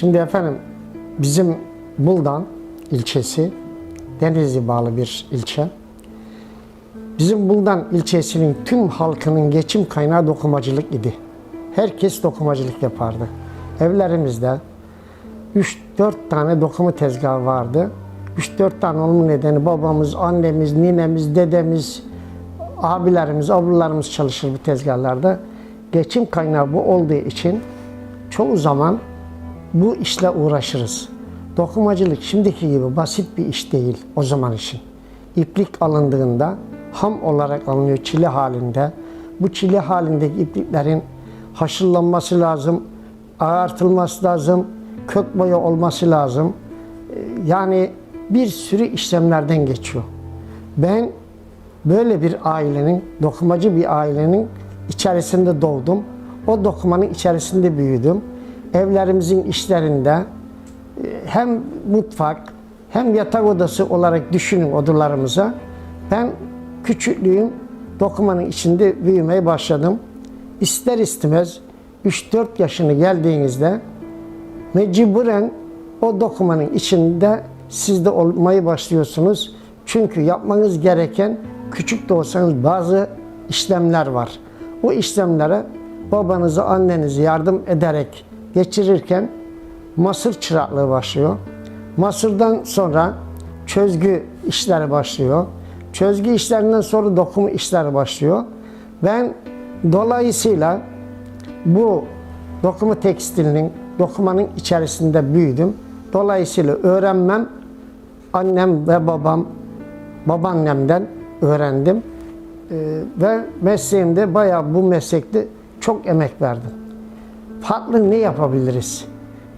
Şimdi efendim bizim Buldan ilçesi Denizli bağlı bir ilçe. Bizim Buldan ilçesinin tüm halkının geçim kaynağı dokumacılık idi. Herkes dokumacılık yapardı. Evlerimizde 3-4 tane dokuma tezgahı vardı. 3-4 tane olma nedeni babamız, annemiz, ninemiz, dedemiz, abilerimiz, ablalarımız çalışır bu tezgahlarda. Geçim kaynağı bu olduğu için çoğu zaman bu işle uğraşırız. Dokumacılık şimdiki gibi basit bir iş değil o zaman için. İplik alındığında ham olarak alınıyor çile halinde. Bu çile halindeki ipliklerin haşırlanması lazım, ağartılması lazım, kök boya olması lazım. Ee, Yani bir sürü işlemlerden geçiyor. Ben böyle bir ailenin, dokumacı bir ailenin içerisinde doğdum. O dokumanın içerisinde büyüdüm. Evlerimizin işlerinde e, hem mutfak hem yatak odası olarak düşünün odalarımıza. Ben küçüklüğüm dokumanın içinde büyümeye başladım. İster istemez 3-4 yaşını geldiğinizde mecburen o dokumanın içinde siz de olmayı başlıyorsunuz. Çünkü yapmanız gereken küçük de olsanız bazı işlemler var. O işlemlere babanızı, annenizi yardım ederek geçirirken masır çıraklığı başlıyor. Masırdan sonra çözgü işleri başlıyor. Çözgü işlerinden sonra dokuma işleri başlıyor. Ben dolayısıyla bu dokuma tekstilinin, dokumanın içerisinde büyüdüm. Dolayısıyla öğrenmem annem ve babam, babaannemden öğrendim. Ee, ve mesleğimde bayağı bu meslekte çok emek verdim. Farklı ne yapabiliriz?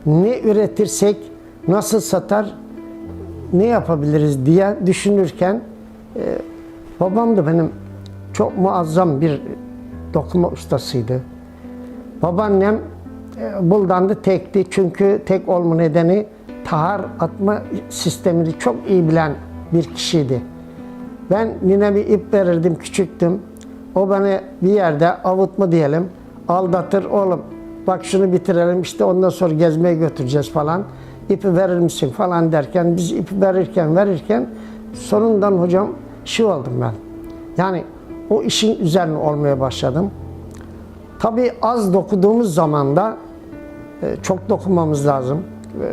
Ne üretirsek nasıl satar, ne yapabiliriz diye düşünürken e, babam da benim çok muazzam bir dokuma ustasıydı. Babaannem e, Buldan'da tekti çünkü tek olma nedeni tahar atma sistemini çok iyi bilen bir kişiydi. Ben nine bir ip verirdim, küçüktüm. O bana bir yerde avutma diyelim, aldatır oğlum. Bak şunu bitirelim işte ondan sonra gezmeye götüreceğiz falan. İpi verir misin falan derken biz ipi verirken verirken sonundan hocam şu oldum ben. Yani o işin üzerine olmaya başladım. Tabii az dokuduğumuz zaman da e, çok dokunmamız lazım. E,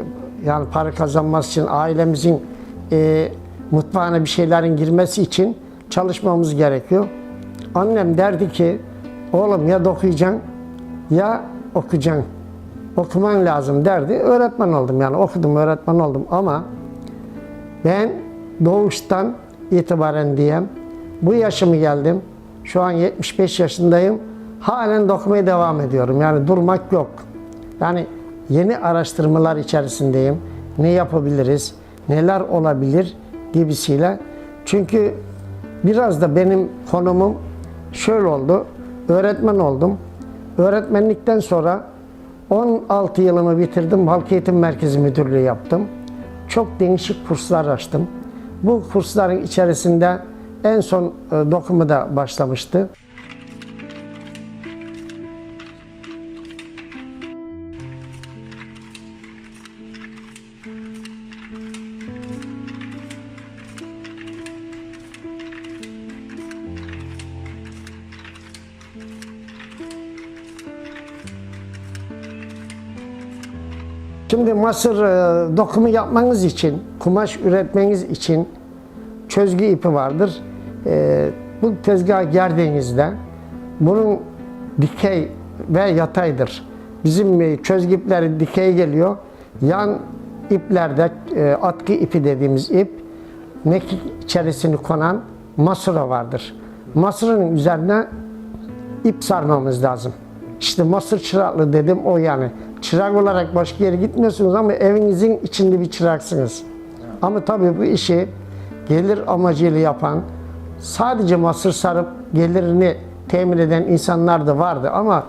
Yani para kazanması için ailemizin e, mutfağına bir şeylerin girmesi için çalışmamız gerekiyor. Annem derdi ki oğlum ya dokuyacaksın ya okuyacaksın. Okuman lazım derdi. Öğretmen oldum yani okudum öğretmen oldum ama ben doğuştan itibaren diyeyim bu yaşımı geldim. Şu an 75 yaşındayım. Halen dokumaya devam ediyorum. Yani durmak yok. Yani yeni araştırmalar içerisindeyim. Ne yapabiliriz? Neler olabilir gibisiyle. Çünkü biraz da benim konumum şöyle oldu. Öğretmen oldum. Öğretmenlikten sonra 16 yılımı bitirdim. Halk Eğitim Merkezi Müdürlüğü yaptım. Çok değişik kurslar açtım. Bu kursların içerisinde en son e, dokumu da başlamıştı. Şimdi Mısır e, dokumu yapmanız için, kumaş üretmeniz için çözgü ipi vardır. E, bu tezgaha geldiğinizde bunun dikey ve yataydır. Bizim e, çözgü ipleri dikey geliyor. Yan iplerde atkı ipi dediğimiz ip mekik içerisini konan masura vardır. Masura'nın üzerine ip sarmamız lazım. İşte Mısır çıraklı dedim o yani. Çırak olarak başka yere gitmiyorsunuz ama evinizin içinde bir çıraksınız. Ama tabii bu işi gelir amacıyla yapan, sadece Mısır sarıp gelirini temin eden insanlar da vardı ama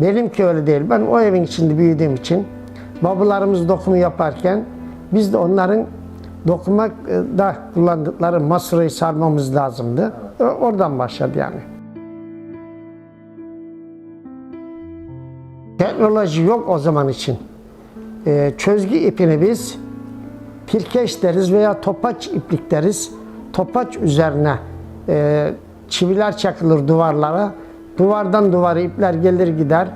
benimki öyle değil. Ben o evin içinde büyüdüğüm için babalarımız dokumu yaparken biz de onların dokumakta kullandıkları masırayı sarmamız lazımdı. Oradan başladı yani. Teknoloji yok o zaman için. e, çözgü ipini biz pirkeş deriz veya topaç iplik deriz. Topaç üzerine e, çiviler çakılır duvarlara. Duvardan duvara ipler gelir gider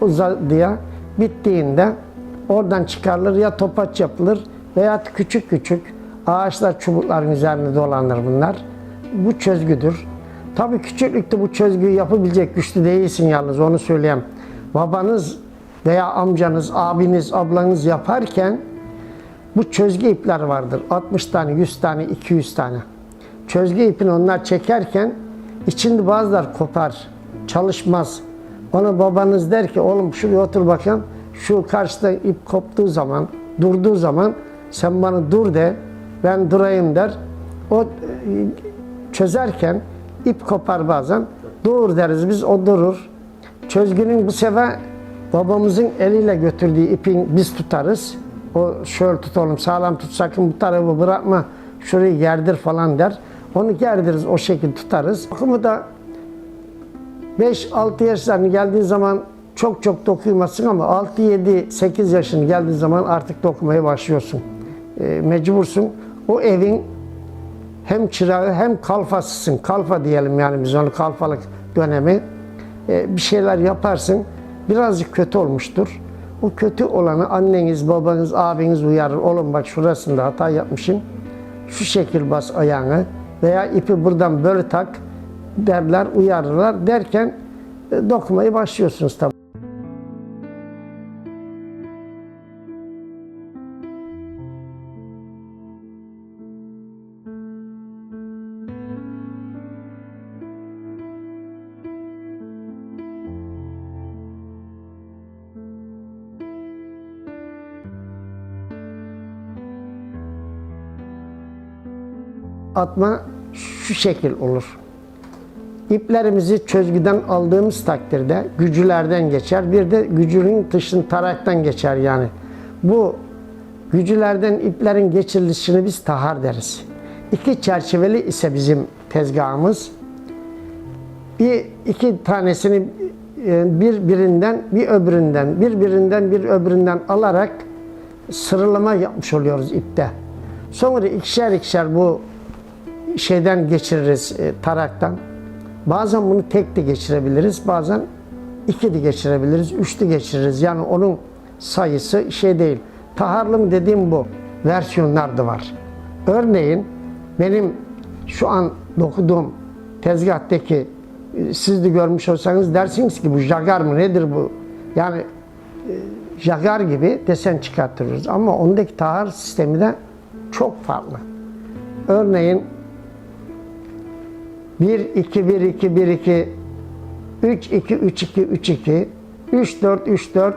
uzadıya. Bittiğinde oradan çıkarılır ya topaç yapılır veya küçük küçük ağaçlar çubukların üzerine dolanır bunlar. Bu çözgüdür. Tabii küçüklükte bu çözgüyü yapabilecek güçlü değilsin yalnız onu söyleyeyim. Babanız veya amcanız, abiniz, ablanız yaparken bu çözgü ipler vardır. 60 tane, 100 tane, 200 tane. Çözgü ipini onlar çekerken içinde bazılar kopar, çalışmaz. Ona babanız der ki oğlum şuraya otur bakayım. Şu karşıda ip koptuğu zaman, durduğu zaman sen bana dur de, ben durayım der. O e, çözerken ip kopar bazen. Dur deriz biz, o durur. Çözgünün bu sefer babamızın eliyle götürdüğü ipin biz tutarız. O şöyle tutalım sağlam tut sakın bu tarafı bırakma şurayı gerdir falan der. Onu gerdiriz o şekilde tutarız. Bakımı da 5-6 yaşlarına geldiği zaman çok çok dokunmasın ama 6, 7, 8 yaşını geldiği zaman artık dokunmaya başlıyorsun. E, mecbursun. O evin hem çırağı hem kalfasısın. Kalfa diyelim yani biz onu kalfalık dönemi. E, bir şeyler yaparsın. Birazcık kötü olmuştur. O kötü olanı anneniz, babanız, abiniz uyarır. Oğlum bak şurasında hata yapmışım. Şu şekil bas ayağını veya ipi buradan böyle tak derler, uyarırlar derken e, dokunmayı başlıyorsunuz tabii. Atma şu şekil olur. İplerimizi çözgüden aldığımız takdirde gücülerden geçer. Bir de gücünün dışın taraktan geçer yani. Bu gücülerden iplerin geçirilişini biz tahar deriz. İki çerçeveli ise bizim tezgahımız. Bir iki tanesini e, birbirinden bir öbüründen, birbirinden bir öbüründen alarak sıralama yapmış oluyoruz ipte. Sonra ikişer ikişer bu şeyden geçiririz e, taraktan. Bazen bunu tek de geçirebiliriz, bazen iki de geçirebiliriz, üç de geçiririz. Yani onun sayısı şey değil. Taharlım dediğim bu. Versiyonlar da var. Örneğin benim şu an dokuduğum tezgahtaki e, siz de görmüş olsanız dersiniz ki bu jagar mı nedir bu? Yani e, jagar gibi desen çıkartırız. Ama ondaki tahar sistemi de çok farklı. Örneğin 1 2 1 2 1 2 3 2 3 2 3 2 3 4 3 4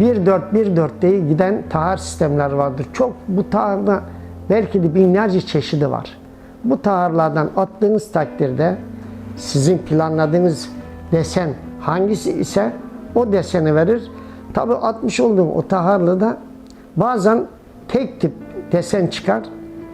1 4 1 4 diye giden tahar sistemler vardır. Çok bu taharda belki de binlerce çeşidi var. Bu taharlardan attığınız takdirde sizin planladığınız desen hangisi ise o deseni verir. Tabi atmış olduğum o taharlı da bazen tek tip desen çıkar.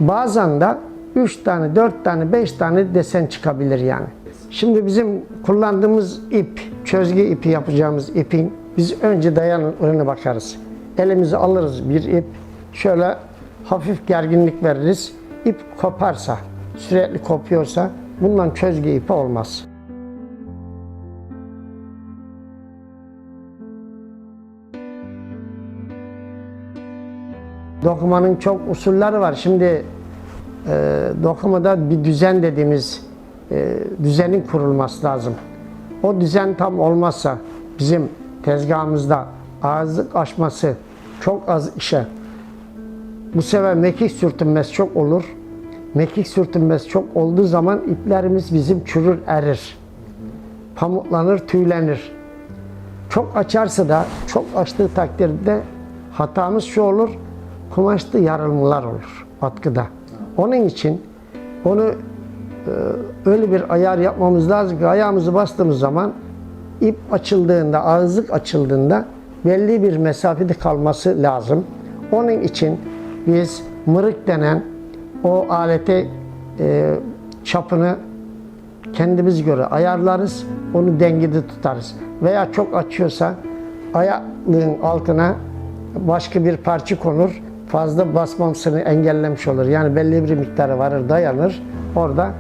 Bazen de 3 tane, 4 tane, 5 tane desen çıkabilir yani. Şimdi bizim kullandığımız ip, çözgü ipi yapacağımız ipin biz önce dayanıklılığına bakarız. Elimizi alırız bir ip, şöyle hafif gerginlik veririz. İp koparsa, sürekli kopuyorsa bundan çözgü ipi olmaz. Dokumanın çok usulleri var. Şimdi e, dokumada bir düzen dediğimiz e, düzenin kurulması lazım. O düzen tam olmazsa bizim tezgahımızda ağızlık açması çok az işe. Bu sefer mekik sürtünmesi çok olur. Mekik sürtünmesi çok olduğu zaman iplerimiz bizim çürür, erir. Pamuklanır, tüylenir. Çok açarsa da, çok açtığı takdirde hatamız şu olur, kumaşta yarılmalar olur atkıda. Onun için onu e, öyle bir ayar yapmamız lazım ki ayağımızı bastığımız zaman ip açıldığında, ağızlık açıldığında belli bir mesafede kalması lazım. Onun için biz mırık denen o alete e, çapını kendimiz göre ayarlarız. Onu dengede tutarız. Veya çok açıyorsa ayaklığın altına başka bir parça konur. Fazla basmamasını engellemiş olur. Yani belli bir miktarı varır, dayanır. Orada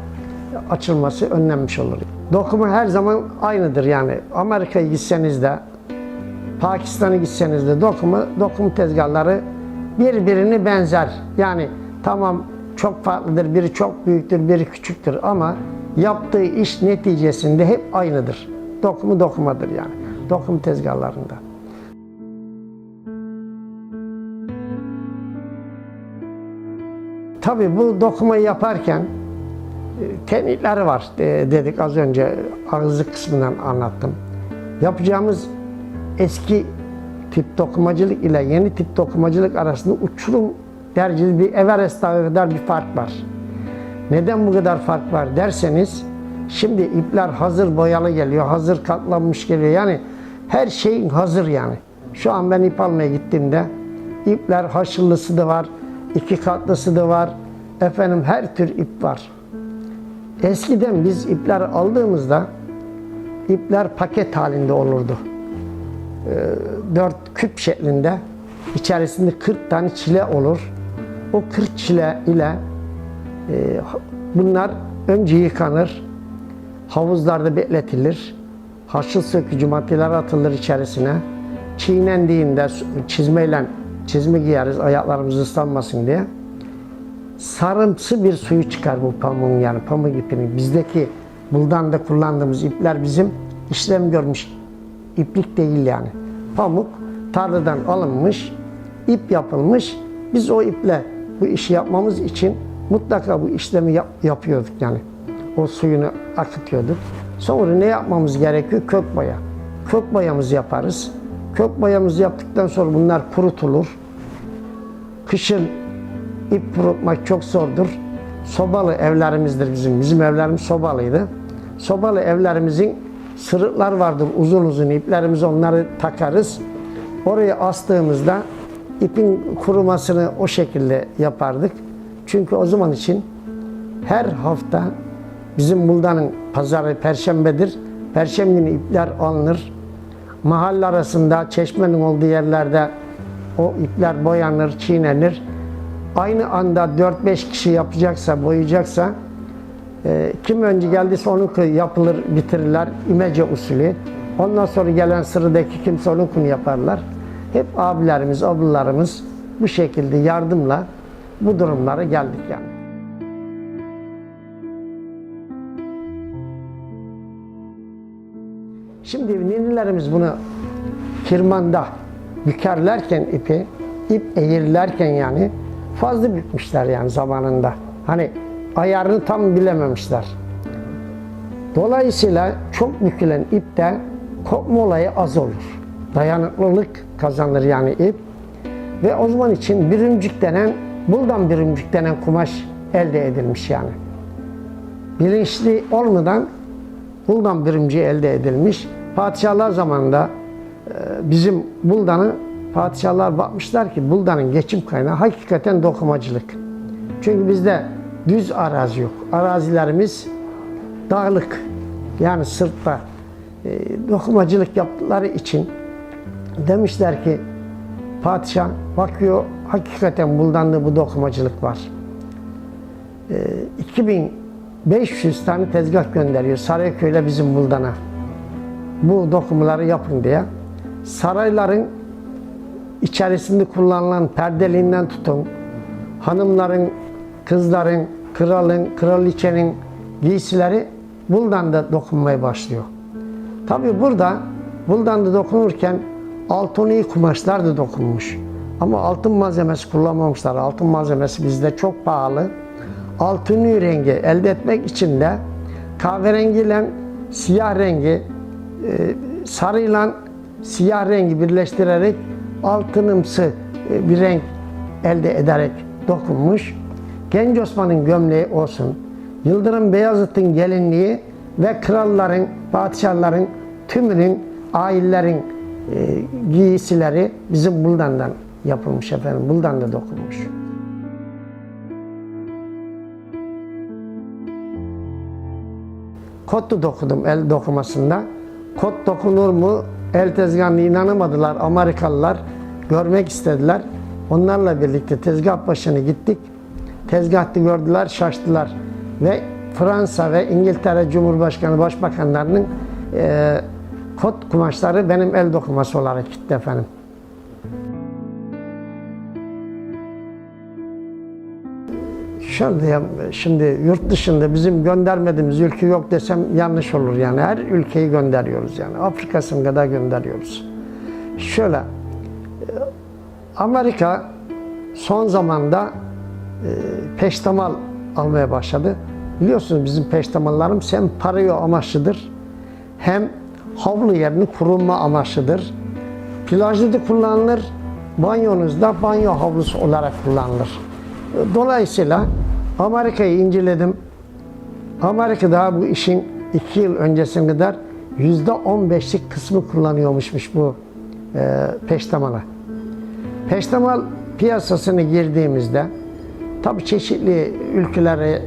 açılması önlenmiş olur. Dokuma her zaman aynıdır yani. Amerika'ya gitseniz de, Pakistan'a gitseniz de dokuma, dokum tezgahları birbirini benzer. Yani tamam çok farklıdır, biri çok büyüktür, biri küçüktür ama yaptığı iş neticesinde hep aynıdır. Dokumu dokumadır yani. Dokum tezgahlarında. Tabii bu dokumayı yaparken teknikleri var dedik az önce ağızlık kısmından anlattım. Yapacağımız eski tip dokumacılık ile yeni tip dokumacılık arasında uçurum dereceli bir Everest dağı kadar bir fark var. Neden bu kadar fark var derseniz şimdi ipler hazır boyalı geliyor, hazır katlanmış geliyor. Yani her şeyin hazır yani. Şu an ben ip almaya gittiğimde ipler haşırlısı da var, iki katlısı da var. Efendim her tür ip var. Eskiden biz ipleri aldığımızda ipler paket halinde olurdu. Ee, dört küp şeklinde içerisinde 40 tane çile olur. O 40 çile ile e, bunlar önce yıkanır, havuzlarda bekletilir, haşıl sökücü maddeler atılır içerisine. Çiğnendiğinde çizmeyle çizme giyeriz ayaklarımız ıslanmasın diye. Sarımsı bir suyu çıkar bu pamuğun yani pamuk ipinin. Bizdeki buldan da kullandığımız ipler bizim işlem görmüş iplik değil yani. Pamuk tarladan alınmış, ip yapılmış. Biz o iple bu işi yapmamız için mutlaka bu işlemi yap- yapıyorduk yani. O suyunu akıtıyorduk. Sonra ne yapmamız gerekiyor? Kök boya. Kök boyamızı yaparız. Kök boyamızı yaptıktan sonra bunlar kurutulur. Kışın ip kurutmak çok zordur. Sobalı evlerimizdir bizim. Bizim evlerimiz sobalıydı. Sobalı evlerimizin sırıklar vardır uzun uzun iplerimizi onları takarız. Oraya astığımızda ipin kurumasını o şekilde yapardık. Çünkü o zaman için her hafta bizim Bulda'nın pazarı perşembedir. Perşembe günü ipler alınır. Mahalle arasında çeşmenin olduğu yerlerde o ipler boyanır, çiğnenir. Aynı anda 4-5 kişi yapacaksa, boyayacaksa e, kim önce geldiyse onun yapılır, bitirirler imece usulü. Ondan sonra gelen sıradaki kimse onunkini yaparlar. Hep abilerimiz, ablalarımız bu şekilde yardımla bu durumlara geldik yani. Şimdi ninelerimiz bunu kirmanda bükerlerken ipi, ip eğirlerken yani fazla bükmüşler yani zamanında. Hani ayarını tam bilememişler. Dolayısıyla çok bükülen ipte kopma olayı az olur. Dayanıklılık kazanır yani ip. Ve o zaman için bürümcük denen, buldan bürümcük denen kumaş elde edilmiş yani. Bilinçli olmadan Buldan birimci elde edilmiş. Padişahlar zamanında e, bizim Buldan'ı padişahlar bakmışlar ki Buldan'ın geçim kaynağı hakikaten dokumacılık. Çünkü bizde düz arazi yok. Arazilerimiz dağlık. Yani sırtta e, dokumacılık yaptıkları için demişler ki padişah bakıyor hakikaten Buldan'da bu dokumacılık var. E, 2000 500 tane tezgah gönderiyor Sarayköy'le bizim Buldan'a. Bu dokumaları yapın diye. Sarayların içerisinde kullanılan perdeliğinden tutun, hanımların, kızların, kralın, kraliçenin giysileri Buldan'da dokunmaya başlıyor. Tabi burada Buldan'da dokunurken altuni kumaşlar da dokunmuş. Ama altın malzemesi kullanmamışlar. Altın malzemesi bizde çok pahalı. Altını rengi elde etmek için de kahverengiyle siyah rengi, e, sarıyla siyah rengi birleştirerek altınımsı e, bir renk elde ederek dokunmuş. Genç Osman'ın gömleği olsun, Yıldırım Beyazıt'ın gelinliği ve kralların, padişahların tümünün, aillerin e, giysileri bizim buldandan yapılmış efendim. Buldan da dokunmuş. Kottu dokudum el dokumasında. Kot dokunur mu? El tezgahına inanamadılar Amerikalılar. görmek istediler. Onlarla birlikte tezgah başına gittik. Tezgahta gördüler, şaştılar. Ve Fransa ve İngiltere Cumhurbaşkanı Başbakanlarının e, kot kumaşları benim el dokuması olarak gitti efendim. Diyeyim, şimdi yurt dışında bizim göndermediğimiz ülke yok desem yanlış olur yani. Her ülkeyi gönderiyoruz yani. Afrika'sını kadar gönderiyoruz. Şöyle, e, Amerika son zamanda e, peştemal almaya başladı. Biliyorsunuz bizim peştemallarımız hem parıyor amaçlıdır hem havlu yerini kurulma amaçlıdır. Plajda da kullanılır, banyonuzda banyo havlusu olarak kullanılır. Dolayısıyla Amerika'yı inceledim. Amerika'da bu işin iki yıl öncesine kadar yüzde on beşlik kısmı kullanıyormuşmuş bu e, peştemala. Peştemal piyasasına girdiğimizde tabi çeşitli ülkelere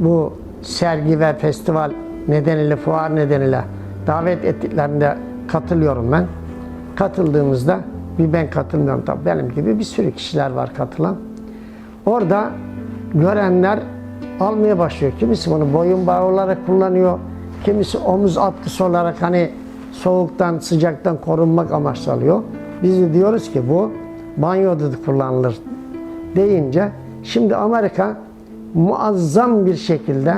bu sergi ve festival nedeniyle, fuar nedeniyle davet ettiklerinde katılıyorum ben. Katıldığımızda bir ben katılmıyorum tabi benim gibi bir sürü kişiler var katılan. Orada görenler almaya başlıyor. Kimisi bunu boyun bağı olarak kullanıyor. Kimisi omuz atkısı olarak hani soğuktan, sıcaktan korunmak amaçlı alıyor. Biz de diyoruz ki bu banyoda da kullanılır deyince şimdi Amerika muazzam bir şekilde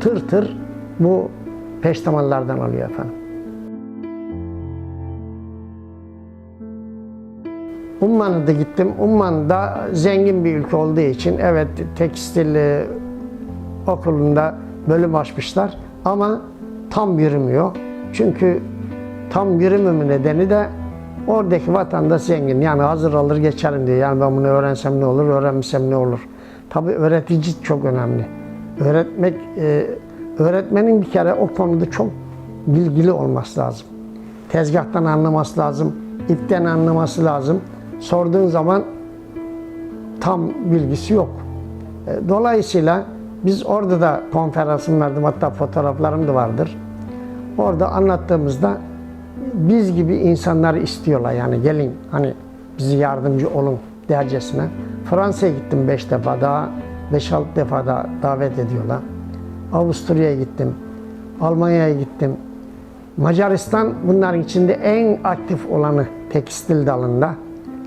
tır tır bu peştemallardan alıyor efendim. Umman'a da gittim. Umman da zengin bir ülke olduğu için evet tekstil e, okulunda bölüm açmışlar ama tam yürümüyor. Çünkü tam yürümeme nedeni de oradaki vatandaş zengin. Yani hazır alır geçerim diyor. Yani ben bunu öğrensem ne olur, öğrenmesem ne olur. Tabii öğretici çok önemli. Öğretmek, e, öğretmenin bir kere o konuda çok bilgili olması lazım. Tezgahtan anlaması lazım, ipten anlaması lazım. Sorduğun zaman tam bilgisi yok. E, Dolayısıyla biz orada da konferansım verdim, hatta fotoğraflarım da vardır. Orada anlattığımızda biz gibi insanları istiyorlar yani gelin hani bizi yardımcı olun dercesine. Fransa'ya gittim beş defa daha, beş altı defa da davet ediyorlar. Avusturya'ya gittim, Almanya'ya gittim. Macaristan bunların içinde en aktif olanı tekstil dalında.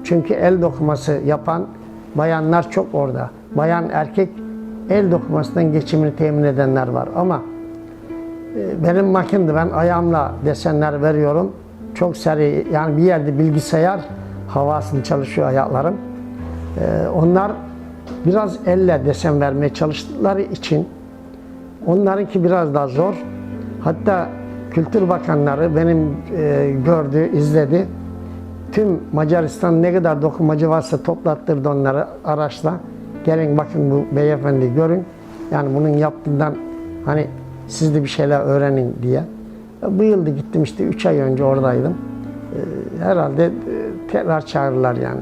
Çünkü el dokuması yapan bayanlar çok orada. Bayan erkek el dokumasından geçimini temin edenler var ama e, benim makindi ben ayağımla desenler veriyorum. Çok seri yani bir yerde bilgisayar havasını çalışıyor ayaklarım. E, Onlar biraz elle desen vermeye çalıştıkları için onlarınki biraz daha zor. Hatta Kültür Bakanları benim e, gördü, izledi. Tüm Macaristan ne kadar dokunmacı varsa toplattırdı onları araçla. Gelin bakın bu beyefendi görün. Yani bunun yaptığından hani siz de bir şeyler öğrenin diye. Bu yıl da gittim işte 3 ay önce oradaydım. Ee, Herhalde e, tekrar çağırırlar yani.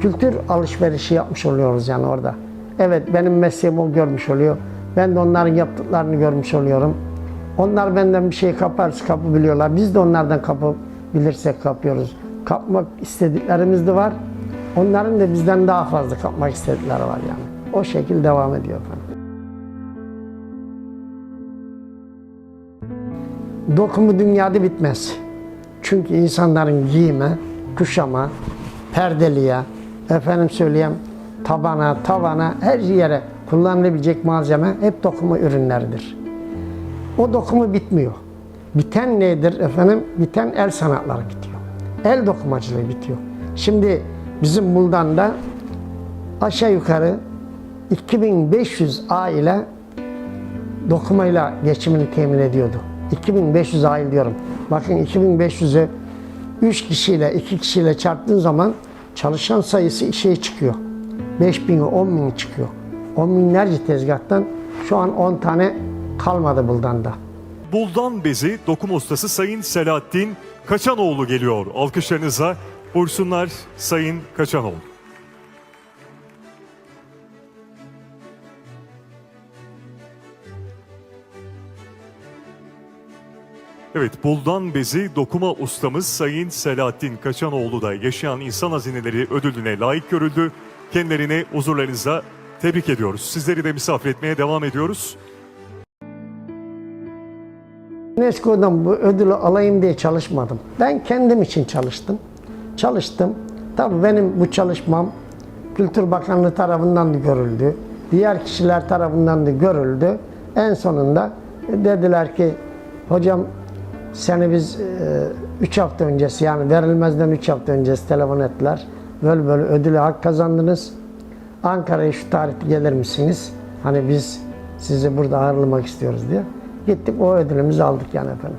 Kültür alışverişi yapmış oluyoruz yani orada. Evet benim mesleğim o görmüş oluyor. Ben de onların yaptıklarını görmüş oluyorum. Onlar benden bir şey kaparsa kapabiliyorlar. Biz de onlardan kapabilirsek kapıyoruz. Kapmak istediklerimiz de var. Onların da bizden daha fazla kapmak istedikleri var yani. O şekil devam ediyor efendim. Dokumu dünyada bitmez. Çünkü insanların giyime, kuşama, perdeliğe, efendim söyleyeyim tabana, tavana, her yere kullanılabilecek malzeme hep dokuma ürünleridir. O dokumu bitmiyor. Biten nedir efendim? Biten el sanatları bitiyor. El dokumacılığı bitiyor. Şimdi bizim Buldan'da aşağı yukarı 2500 aile dokumayla geçimini temin ediyordu. 2500 aile diyorum. Bakın 2500'ü 3 kişiyle 2 kişiyle çarptığın zaman çalışan sayısı şey çıkıyor. 5000'i 10 bin çıkıyor. 10 binlerce tezgahtan şu an 10 tane kalmadı Buldan'da. Buldan Bezi dokuma ustası Sayın Selahattin Kaçanoğlu geliyor. Alkışlarınıza buyursunlar Sayın Kaçanoğlu. Evet, Buldan Bezi dokuma ustamız Sayın Selahattin Kaçanoğlu da yaşayan insan hazineleri ödülüne layık görüldü. Kendilerine huzurlarınıza tebrik ediyoruz. Sizleri de misafir etmeye devam ediyoruz. UNESCO'dan bu ödülü alayım diye çalışmadım. Ben kendim için çalıştım. Çalıştım. Tabii benim bu çalışmam Kültür Bakanlığı tarafından da görüldü. Diğer kişiler tarafından da görüldü. En sonunda dediler ki hocam seni biz 3 hafta öncesi yani verilmezden 3 hafta öncesi telefon ettiler. Böyle böyle ödülü hak kazandınız. Ankara'ya şu tarihte gelir misiniz? Hani biz sizi burada ağırlamak istiyoruz diye. Gittik o ödülümüzü aldık yani efendim.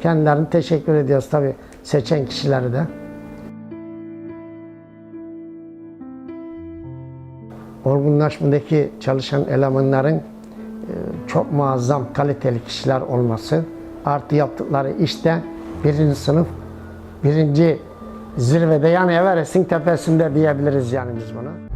Kendilerine teşekkür ediyoruz tabii seçen kişileri de. Olgunlaşmadaki çalışan elemanların e, çok muazzam kaliteli kişiler olması artı yaptıkları işte birinci sınıf birinci zirvede yani Everest'in tepesinde diyebiliriz yani biz buna.